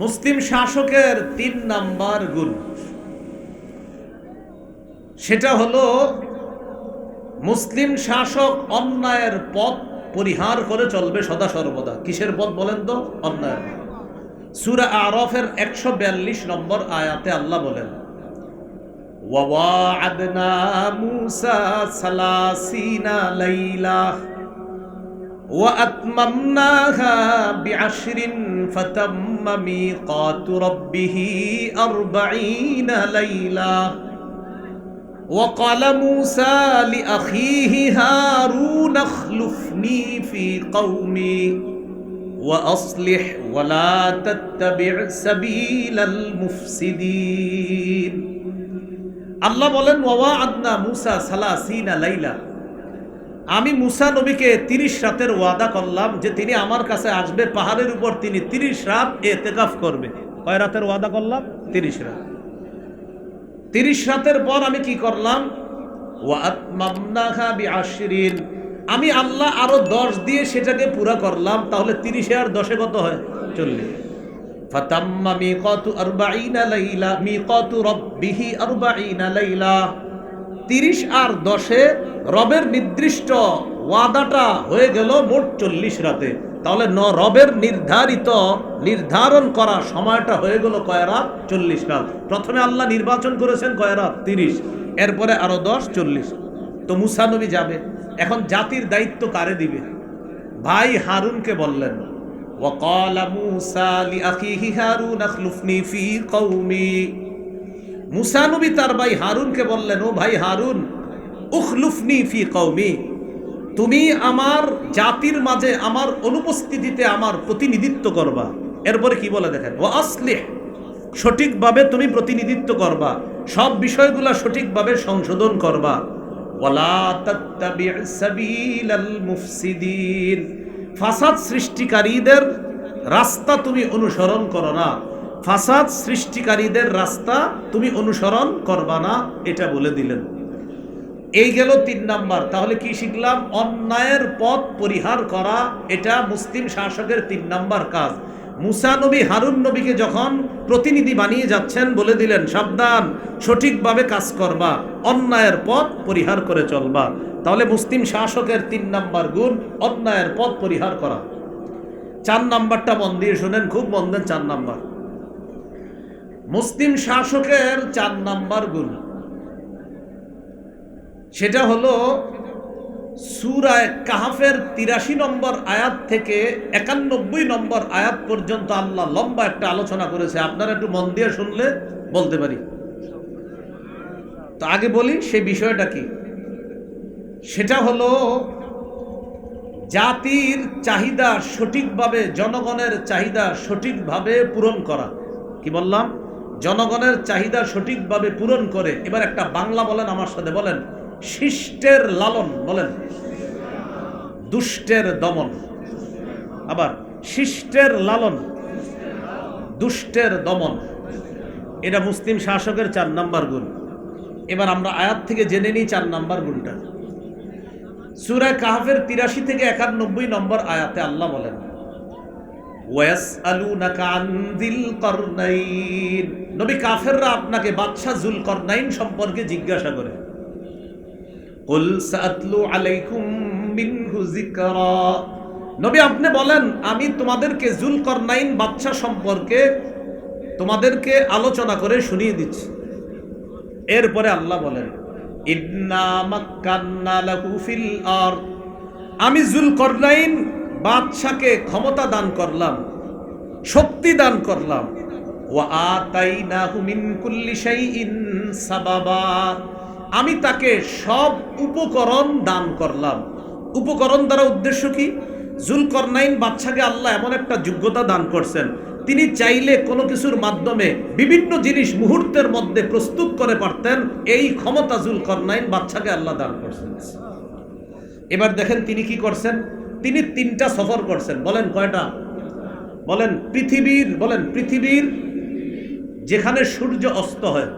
মুসলিম শাসকের তিন নাম্বার গুণ। সেটা হলো, মুসলিম শাসক অন্যায়ের পথ পরিহার করে চলবে সদা সর্বদা। কিসের পথ বলেন তো? অন্যায়ের সুরা আরফের একশো বিয়াল্লিশ নম্বর আয়াতে আল্লাহ বলেন, ওয়া আদনা মুসা সালাসিনা লাইলা وأتممناها بعشر فتم ميقات ربه أربعين ليلة وقال موسى لأخيه هارون اخلفني في قومي وأصلح ولا تتبع سبيل المفسدين আল্লাহ বলেন ওয়া আদনা মুসা সালাসিনা লাইলা আমি মুসা নবীকে তিরিশ রাতের ওয়াদা করলাম যে তিনি আমার কাছে আসবে, পাহাড়ের উপর তিনি তিরিশ রাত এতেকাফ করবে। কয় রাতের ওয়াদা করলাম? তিরিশ রাত। তিরিশ রাতের পর আমি কি করলাম? আমি আল্লাহ আরও দশ দিয়ে সেটাকে পুরা করলাম, তাহলে তিরিশে আর দশে কত হয়? চল্লিশ। ফাতাম্মা লাইলা লাইলা। তিরিশ আর দশে রবের নির্দিষ্ট ওয়াদাটা হয়ে গেল মোট চল্লিশ রাতে তাহলে ন রবের নির্ধারিত নির্ধারণ করা সময়টা হয়ে গেল কয় রাত চল্লিশ রাত প্রথমে আল্লাহ নির্বাচন করেছেন কয় রাত তিরিশ এরপরে আরো দশ চল্লিশ তো মুসা নবী যাবে এখন জাতির দায়িত্ব কারে দিবে ভাই হারুনকে বললেন وقال موسى لأخيه هارون اخلفني في قومي মুসা নবী তার ভাই হারুনকে বললেন, ও ভাই হারুন, উখলুফনি ফি কওমি। তুমি আমার জাতির মাঝে আমার অনুপস্থিতিতে আমার প্রতিনিধিত্ব করবা। এরপরে কি বলে দেখেন, ও আসলিহ, সঠিকভাবে তুমি প্রতিনিধিত্ব করবা। সব বিষয়গুলো সঠিকভাবে সংশোধন করবা। ফাসাদ সৃষ্টিকারীদের রাস্তা তুমি অনুসরণ করো না। ফাসাদ সৃষ্টিকারীদের রাস্তা তুমি অনুসরণ করবা না, এটা বলে দিলেন। এই গেল তিন নাম্বার। তাহলে কি শিখলাম? অন্যায়ের পথ পরিহার করা, এটা মুসলিম শাসকের তিন নাম্বার কাজ। মুসা নবী, হারুন নবীকে যখন প্রতিনিধি বানিয়ে যাচ্ছেন বলে দিলেন, সাবধান, সঠিকভাবে কাজ করবা, অন্যায়ের পথ পরিহার করে চলবা। তাহলে মুসলিম শাসকের তিন নাম্বার গুণ, অন্যায়ের পথ পরিহার করা। চার নাম্বারটা মন দিয়ে শোনেন, খুব মন দেন চার নাম্বার। মুসলিম শাসকের চার নাম্বার গুণ। সেটা হলো সুরায় কাহাফের তিরাশি নম্বর আয়াত থেকে একানব্বই নম্বর আয়াত পর্যন্ত আল্লাহ লম্বা একটা আলোচনা করেছে। আপনারা একটু মন দিয়ে শুনলে বলতে পারি। তো আগে বলি, সে বিষয়টা কি? সেটা হলো জাতির চাহিদা সঠিকভাবে, জনগণের চাহিদা সঠিকভাবে পূরণ করা। কি বললাম? জনগণের চাহিদা সঠিকভাবে পূরণ করে। এবার একটা বাংলা বলেন, আমার সাথে বলেন। শিষ্টের লালন বলেন। দুষ্টের দমন। আবার শিষ্টের লালন। দুষ্টের দমন। এটা মুসলিম শাসকের চার নাম্বার গুণ। এবার আমরা আয়াত থেকে জেনে নিই চার নাম্বার গুণটা। সুরায় কাহাফের তিরাশি থেকে একানব্বই নম্বর আয়াতে আল্লাহ বলেন, ওয়াসআলুনাকা আন যিল করনাইন নবী কাফেররা আপনাকে বাদশা জুল করনাইন সম্পর্কে জিজ্ঞাসা করে। নবী আপনি বলেন, আমি তোমাদেরকে জুল করনাইন বাদশা সম্পর্কে তোমাদেরকে আলোচনা করে শুনিয়ে দিচ্ছি। এরপরে আল্লাহ বলেন আমি জুলকরনাইন বাদশাকে ক্ষমতা দান করলাম, শক্তি দান করলাম। আমি তাকে সব উপকরণ দান করলাম। উপকরণ দ্বারা উদ্দেশ্য কি? জুলকরনাইন বাদশাকে আল্লাহ এমন একটা যোগ্যতা দান করছেন। তিনি চাইলে কোনো কিছুর মাধ্যমে বিভিন্ন জিনিস মুহূর্তের মধ্যে প্রস্তুত করে পারতেন। এই ক্ষমতা জুলকরনাইন বাদশাকে আল্লাহ দান করছেন। এবার দেখেন তিনি কি করছেন? তিনি তিনটা সফর করছেন। বলেন কয়টা? বলেন পৃথিবীর বলেন পৃথিবীর যেখানে সূর্য অস্ত হয়,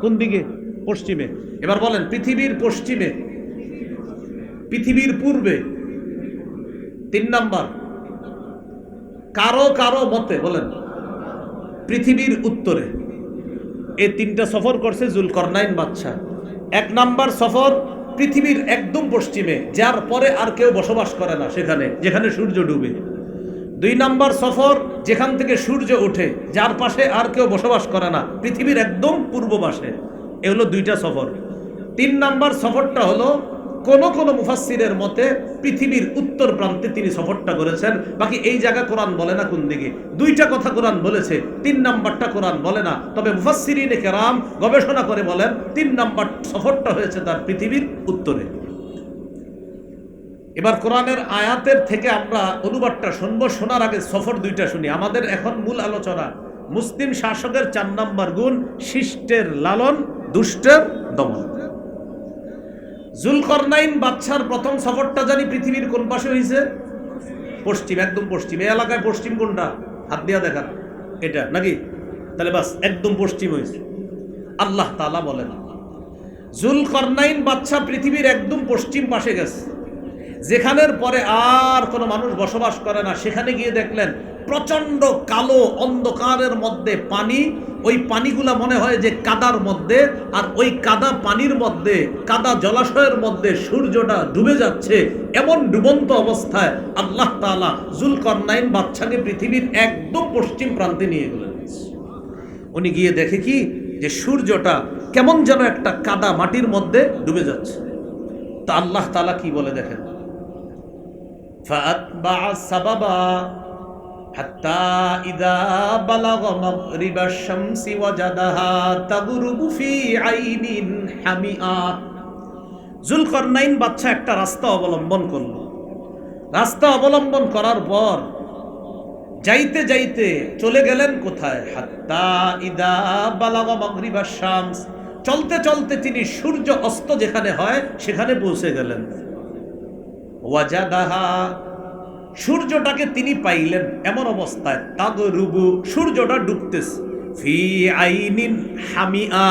কোন দিকে? পশ্চিমে। এবার বলেন, পৃথিবীর পশ্চিমে, পৃথিবীর পূর্বে, তিন নাম্বার, কারও কারও মতে, বলেন, পৃথিবীর উত্তরে। এই তিনটা সফর করছে জুলকরনাইন বাদশা এক নাম্বার সফর পৃথিবীর একদম পশ্চিমে, যার পরে আর কেউ বসবাস করে না সেখানে, যেখানে সূর্য ডুবে। দুই নাম্বার সফর যেখান থেকে সূর্য ওঠে, যার পাশে আর কেউ বসবাস করে না, পৃথিবীর একদম পূর্ব পাশে। এ হলো দুইটা সফর। তিন নাম্বার সফরটা হলো, কোন কোন মুফাসসিরের মতে পৃথিবীর উত্তর প্রান্তে তিনি সফরটা করেছেন। বাকি এই জায়গা কোরআন বলে না কোন দিকে। দুইটা কথা কোরআন বলেছে, তিন নাম্বারটা কোরআন বলে না। তবে মুফাসসিরিনে কেরাম গবেষণা করে বলেন, তিন নাম্বার সফরটা হয়েছে তার পৃথিবীর উত্তরে। এবার কোরআনের আয়াতের থেকে আমরা অনুবাদটা শুনব। শোনার আগে সফর দুইটা শুনি। আমাদের এখন মূল আলোচনা, মুসলিম শাসকের চার নম্বর গুণ, শিষ্টের লালন, দুষ্টের দমন। জুলকরনাইন বাদশার প্রথম সফরটা জানি পৃথিবীর কোন পাশে হয়েছে পশ্চিম, একদম পশ্চিম। এই এলাকায় পশ্চিম কোনটা? হাত দিয়া দেখান। এটা, নাকি? তাহলে বাস, একদম পশ্চিম হয়েছে আল্লাহ তালা বলেন, জুলকরনাইন বাদশা পৃথিবীর একদম পশ্চিম পাশে গেছে। যেখানের পরে আর কোনো মানুষ বসবাস করে না, সেখানে গিয়ে দেখলেন প্রচণ্ড কালো অন্ধকারের মধ্যে পানি, ওই পানিগুলা মনে হয় যে কাদার মধ্যে, আর ওই কাদা পানির মধ্যে, কাদা জলাশয়ের মধ্যে সূর্যটা ডুবে যাচ্ছে এমন ডুবন্ত অবস্থায় আল্লাহ তাআলা জুলকরনাইন বাচ্চাকে পৃথিবীর একদম পশ্চিম প্রান্তে নিয়ে গেলেন। উনি গিয়ে দেখে কি? যে সূর্যটা কেমন যেন একটা কাদা মাটির মধ্যে ডুবে যাচ্ছে। তা আল্লাহ তাআলা কি বলে দেখেন? فأتبع سببا حتى إذا بلغ مغرب الشمس وجدها تغرب في عين حمئة জুলকরনাইন বাচ্চা একটা রাস্তা অবলম্বন করলো রাস্তা অবলম্বন করার পর যাইতে যাইতে চলে গেলেন কোথায় হাত্তা ইদা বালাগা মাগরিবা শামস চলতে চলতে তিনি সূর্য অস্ত যেখানে হয় সেখানে পৌঁছে গেলেন ওয়াজাদাহা, সূর্যটাকে তিনি পাইলেন এমন অবস্থায়, তাগরুবু, সূর্যটা ডুবতেছে। ফি আইনিন হামিআ,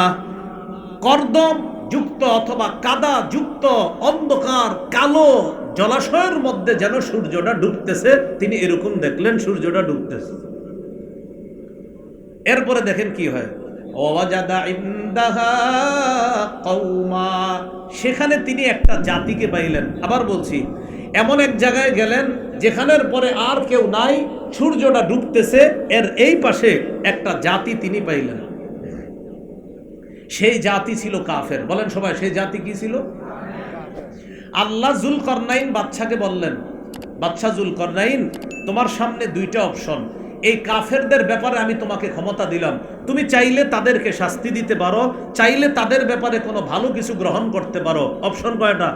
কর্দম যুক্ত অথবা কাদা যুক্ত, অন্ধকার, কালো জলাশয়ের মধ্যে যেন সূর্যটা ডুবতেছে, তিনি এরকম দেখলেন সূর্যটা ডুবতেছে। এরপরে দেখেন কি হয়? সেখানে তিনি একটা জাতিকে পাইলেন। আবার বলছি, এমন এক জায়গায় গেলেন যেখানের পরে আর কেউ নাই, সূর্যটা ডুবতেছে, এর এই পাশে একটা জাতি তিনি পাইলেন। সেই জাতি ছিল কাফের। বলেন সবাই, সেই জাতি কি ছিল? আল্লাহ জুল করনাইন বাচ্চাকে বললেন বাচ্চা জুল করনাইন তোমার সামনে দুইটা অপশন। এই কাফেরদের ব্যাপারে আমি তোমাকে ক্ষমতা দিলাম। তুমি চাইলে তাদেরকে শাস্তি দিতে পারো, চাইলে তাদের ব্যাপারে কোনো ভালো কিছু গ্রহণ করতে পারো। অপশন কয়টা?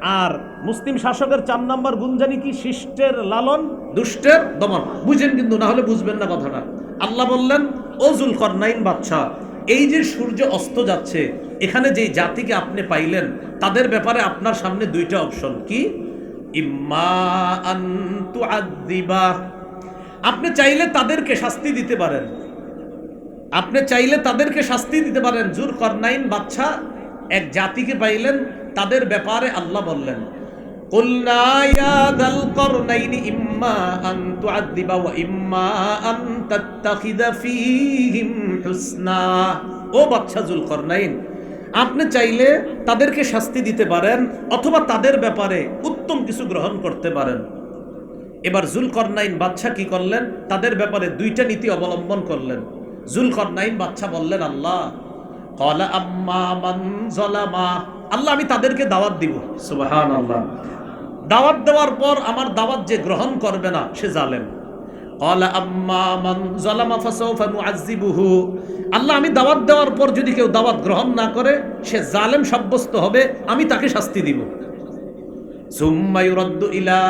আর মুসলিম শাসকের চার নাম্বার গুঞ্জানি কি? শিষ্টের লালন? দুষ্টের দমন। বুঝেন কিন্তু, না হলে বুঝবেন না কথাটা। আল্লাহ বললেন, ও জুল করনাইন বাচ্চা এই যে সূর্য অস্ত যাচ্ছে, এখানে যেই জাতিকে আপনি পাইলেন, তাদের ব্যাপারে আপনার সামনে দুইটা অপশন কি? ইম্মা আন্তু আপনি চাইলে তাদেরকে শাস্তি দিতে পারেন। আপনি চাইলে তাদেরকে শাস্তি দিতে পারেন। জুর করনাইন বাচ্চা এক জাতিকে পাইলেন, তাদের ব্যাপারে আল্লাহ বললেন ও বাচ্চা জুল করনাইন, আপনি চাইলে তাদেরকে শাস্তি দিতে পারেন অথবা তাদের ব্যাপারে উত্তম কিছু গ্রহণ করতে পারেন। এবার জুলকরনাইন বাচ্চা কি করলেন? তাদের ব্যাপারে দুইটা নীতি অবলম্বন করলেন। জুলকরনাইন বাচ্চা বললেন, আল্লাহ আম্মা মান আল্লাহ, আমি তাদেরকে দাওয়াত দিব। দাওয়াত দেওয়ার পর আমার দাওয়াত যে গ্রহণ করবে না, সে জালেম। আল্লাহ, আমি দাওয়াত দেওয়ার পর যদি কেউ দাওয়াত গ্রহণ না করে, সে জালেম সাব্যস্ত হবে, আমি তাকে শাস্তি দিব। ইলা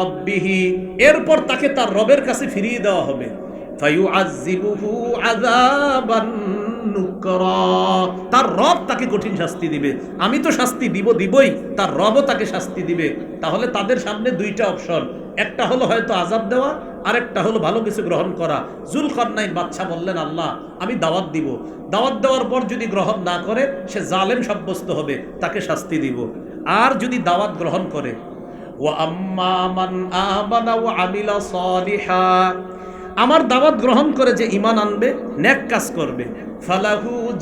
রব্বিহি, এরপর তাকে তার রবের কাছে ফিরিয়ে দেওয়া হবে। তার রব তাকে কঠিন শাস্তি দিবে। আমি তো শাস্তি দিব, দিবই, তার রবও তাকে শাস্তি দিবে। তাহলে তাদের সামনে দুইটা অপশন, একটা হলো হয়তো আজাব দেওয়া, আরেকটা হলো ভালো কিছু গ্রহণ করা। জুল কর্নাইন বাচ্চা বললেন, আল্লাহ, আমি দাওয়াত দিব। দাওয়াত দেওয়ার পর যদি গ্রহণ না করে, সে জালেম সাব্যস্ত হবে, তাকে শাস্তি দিব। আর যদি দাওয়াত গ্রহণ করে আমার দাওয়াত গ্রহণ করে যে ইমান আনবে ন্যাক কাজ করবে। ফালাহু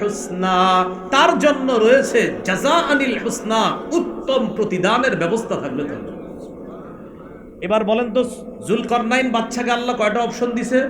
হুসনা। তার জন্য রয়েছে জাযাআনিল হুসনা, উত্তম প্রতিদানের ব্যবস্থা থাকবে তার এবার বলেন তো, জুলকরনাইন বাচ্চাকে আল্লাহ কয়টা অপশন দিছে?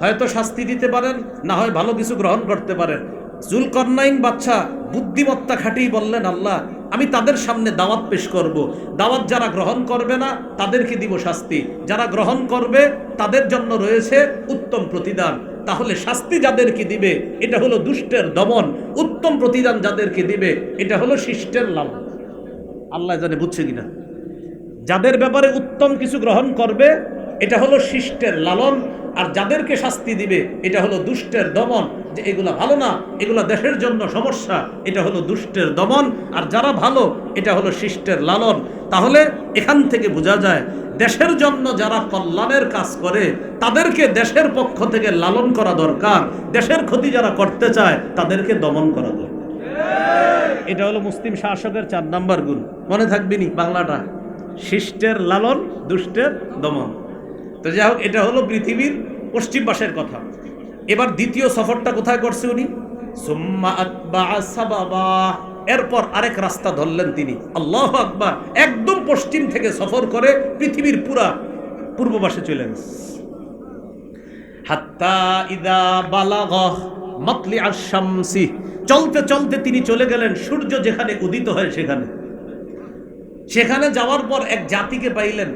হয়তো শাস্তি দিতে পারেন, না হয় ভালো কিছু গ্রহণ করতে পারেন। জুলকরনাইন বাচ্চা বুদ্ধিমত্তা খাটিয়ে বললেন, আল্লাহ আমি তাদের সামনে দাওয়াত পেশ করব। দাওয়াত যারা গ্রহণ করবে না, তাদেরকে দিব শাস্তি। যারা গ্রহণ করবে, তাদের জন্য রয়েছে উত্তম প্রতিদান। তাহলে শাস্তি যাদেরকে দিবে, এটা হলো দুষ্টের দমন। উত্তম প্রতিদান যাদেরকে দিবে, এটা হলো শিষ্টের লাভ আল্লাহ জানে বুঝছে কিনা? যাদের ব্যাপারে উত্তম কিছু গ্রহণ করবে, এটা হলো শিষ্টের লালন। আর যাদেরকে শাস্তি দিবে, এটা হলো দুষ্টের দমন, যে এগুলা ভালো না, এগুলা দেশের জন্য সমস্যা, এটা হলো দুষ্টের দমন, আর যারা ভালো, এটা হলো শিষ্টের লালন। তাহলে এখান থেকে বোঝা যায়, দেশের জন্য যারা কল্যাণের কাজ করে, তাদেরকে দেশের পক্ষ থেকে লালন করা দরকার। দেশের ক্ষতি যারা করতে চায়, তাদেরকে দমন করা দরকার। এটা হলো মুসলিম শাসকের চার নাম্বার গুণ। মনে থাকবিনি বাংলাটা? শিষ্টের লালন, দুষ্টের দমন। তো যাই হোক, এটা হলো পৃথিবীর পশ্চিম পাশের কথা। এবার দ্বিতীয় সফরটা কোথায় করছে উনি? এরপর আরেক রাস্তা ধরলেন তিনি। আল্লাহ আকবার, একদম পশ্চিম থেকে সফর করে পৃথিবীর পুরা পূর্ব পাশে চলে গেছে। হাত্তা ইদা বালাগ মাতলি আশামসি চলতে চলতে তিনি চলে গেলেন সূর্য যেখানে উদিত হয় সেখানে। সেখানে যাওয়ার পর এক জাতিকে পাইলেন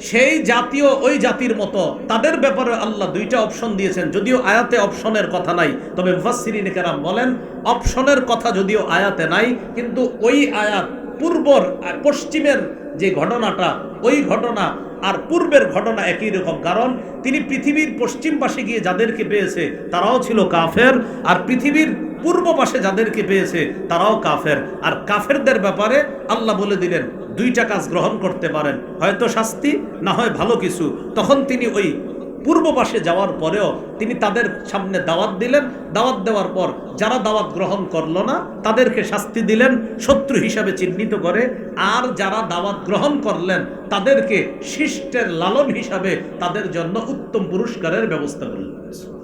সেই জাতীয় ওই জাতির মতো, তাদের ব্যাপারে আল্লাহ দুইটা অপশন দিয়েছেন। যদিও আয়াতে অপশনের কথা নাই, তবে মুফাসসিরিন কেরাম বলেন অপশনের কথা যদিও আয়াতে নাই, কিন্তু ওই আয়াত পূর্বর পশ্চিমের যে ঘটনাটা, ওই ঘটনা আর পূর্বের ঘটনা একই রকম। কারণ তিনি পৃথিবীর পশ্চিম পাশে গিয়ে যাদেরকে পেয়েছে, তারাও ছিল কাফের, আর পৃথিবীর পূর্ব পাশে যাদেরকে পেয়েছে, তারাও কাফের। আর কাফেরদের ব্যাপারে আল্লাহ বলে দিলেন দুইটা কাজ গ্রহণ করতে পারেন। হয়তো শাস্তি, না হয় ভালো কিছু। তখন তিনি ওই পূর্ব পাশে যাওয়ার পরেও তিনি তাদের সামনে দাওয়াত দিলেন। দাওয়াত দেওয়ার পর যারা দাওয়াত গ্রহণ করল না, তাদেরকে শাস্তি দিলেন, শত্রু হিসাবে চিহ্নিত করে। আর যারা দাওয়াত গ্রহণ করলেন, তাদেরকে শিষ্টের লালন হিসাবে তাদের জন্য উত্তম পুরস্কারের ব্যবস্থা করলেন।